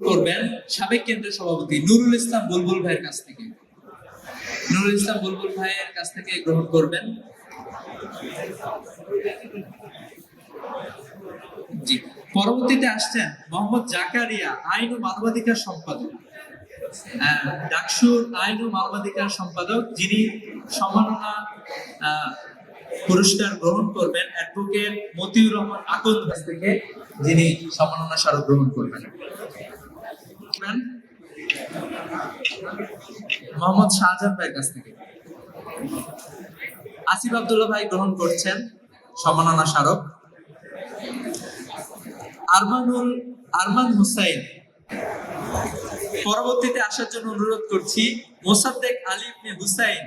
করবেন সাবেক কেন্দ্রীয় সভাপতি নুরুল ইসলাম বুলবুল ভাইয়ের কাছ থেকে। নুরুল ইসলাম বুলবুল ভাইয়ের কাছ থেকে গ্রহণ করবেন। জি পরবর্তীতে আসছেন মোহাম্মদ জাকারিয়া আইন ও মানবাধিকার সম্পাদক। আহ, ডাকসুর আইন ও মানবাধিকার সম্পাদক যিনি সম্মাননা পুরস্কার গ্রহণ করবেন অ্যাডভোকেট মতিউর রহমান আকন্দ থেকে যিনি সম্মাননা স্মারক গ্রহণ করবেন। মোহাম্মদ শাহজাহান ভাইয়ের কাছ থেকে। আসিফ আব্দুল্লাহ ভাই গ্রহণ করছেন সম্মাননা স্মারক। আরমানুল, আরমান হুসাইন। পরবর্তীতে আসার জন্য অনুরোধ করছি, মোসাদ্দেক আলী ইবনে হুসাইন,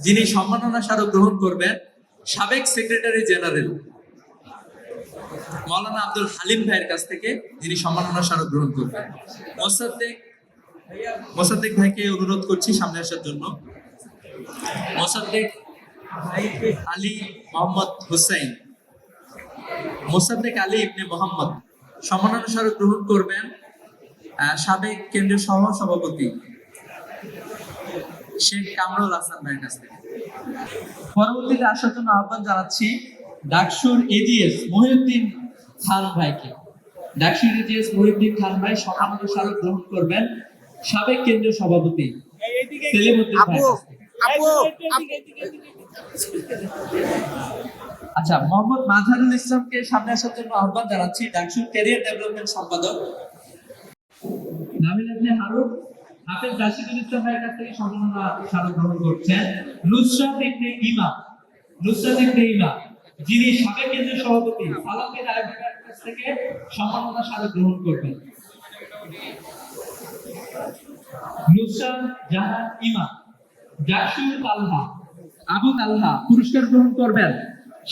যিনি সম্মাননা স্মারক গ্রহণ করবেন, সাবেক সেক্রেটারি জেনারেল। মৌলানা আব্দুল হালিম ভাইয়ের কাছ থেকে যিনি সম্মাননা স্মারক গ্রহণ করবেন। মোসাদ্দেক মোসাদ্দেক ভাইকে অনুরোধ করছি সামনে আসার জন্য। মোসাদ্দেক আলী মোহাম্মদ হুসাইন। মোসাদ্দেক আলী ইবনে মোহাম্মদ। সম্মাননা স্মারক গ্রহণ করবেন সাবেক কেন্দ্রীয় সহ সভাপতি শেখ কামরুল হাসান ভাইয়ের কাছ থেকে। পরবর্তীতে আসার জন্য আহ্বান জানাচ্ছি ডাকসুর এজিএস মহিউদ্দিন খান ভাইকে। ডাকসুর মহিউদ্দিন খান ভাই স্মারক গ্রহণ করবেন সাবেক কেন্দ্রীয় সভাপতি আচ্ছা মোহাম্মদ মাঝারুল ইসলামকে সামনে আসার জন্য আহ্বান জানাচ্ছি ডাকসুর ক্যারিয়ার ডেভেলপমেন্ট সম্পাদক নামিল ইবনে হারুন হাফেজ রাশিদুল ইসলাম ভাইয়ের কাছ থেকে সম্মাননা স্মারক গ্রহণ করছেন নুসরাত ইবনে ইমাম নুসরাত ইবনে ইমাম যিনি সাবেক কেন্দ্রীয় সভাপতি আইবের কাছ থেকে সম্মাননা স্মারক গ্রহণ করবেন। জাহান ইমাম জাকসুর তালহা, আবু তালহা পুরস্কার গ্রহণ করবেন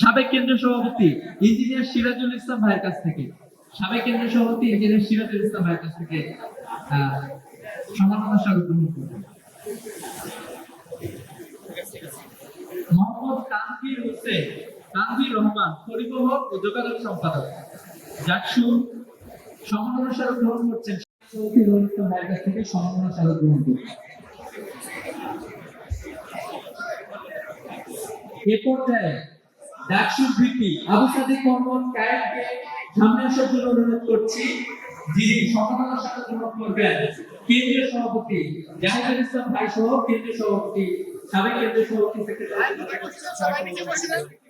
সাবেক কেন্দ্রীয় সভাপতি ইঞ্জিনিয়ার সিরাজুল ইসলাম ভাইয়ের কাছ থেকে। সাবেক কেন্দ্রীয় সভাপতি ইঞ্জিনিয়ার সিরাজুল ইসলাম ভাইয়ের কাছ থেকে সম্মাননা গ্রহণ করবেন। মোহাম্মদ হোসেন তানভীর রহমান পরিবহন ও যোগাযোগ সম্পাদক। জাকসু সম্মাননা স্মারক গ্রহণ করছেন। থেকে সম্মাননা স্মারক গ্রহণ করবেন এ পর্যায়ে ডাকসুর ভিপি আবু সাদিক মোহাম্মদ কায়েমকে সামনে আসার জন্য অনুরোধ করছি। যিনি সম্মাননার সাথে গ্রহণ করবেন, কেন্দ্রীয় সভাপতি জাহিদুল ইসলাম ভাই সহ কেন্দ্রীয় সভাপতি সাবেক কেন্দ্রীয় সভাপতি সেক্রেটারি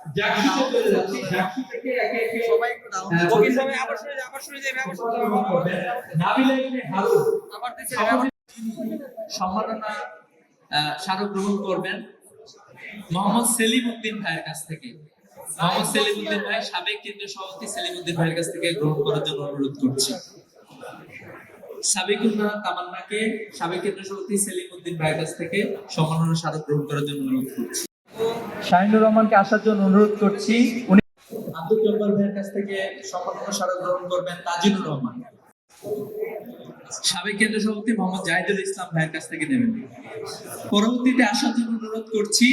হ্যাঁ, সম্মাননা স্মারক গ্রহণ করবেন মোহাম্মদ সেলিম উদ্দিন ভাইয়ের কাছ থেকে। মোহাম্মদ সেলিম উদ্দিন ভাই সাবেক কেন্দ্রীয় সভাপতি সেলিম উদ্দিন ভাইয়ের কাছ থেকে গ্রহণ করার জন্য অনুরোধ করছি। সাবেকুল্লাহ তামান্নাকে সাবেক কেন্দ্রীয় সভাপতি সেলিম উদ্দিন ভাইয়ের কাছ থেকে সম্মাননা স্মারক গ্রহণ করার জন্য অনুরোধ করছি। শাহিনুর রহমানকে আসার জন্য অনুরোধ করছি। উনি আব্দুল জব্বার ভাইয়ের কাছ থেকে সম্মাননা স্মারক গ্রহণ করবেন তাজিনুর রহমান। সাবেক কেন্দ্রীয় সভাপতি মোহাম্মদ জাহিদুল ইসলাম ভাইয়ের কাছ থেকে নেবেন। পরবর্তীতে আসার জন্য অনুরোধ করছি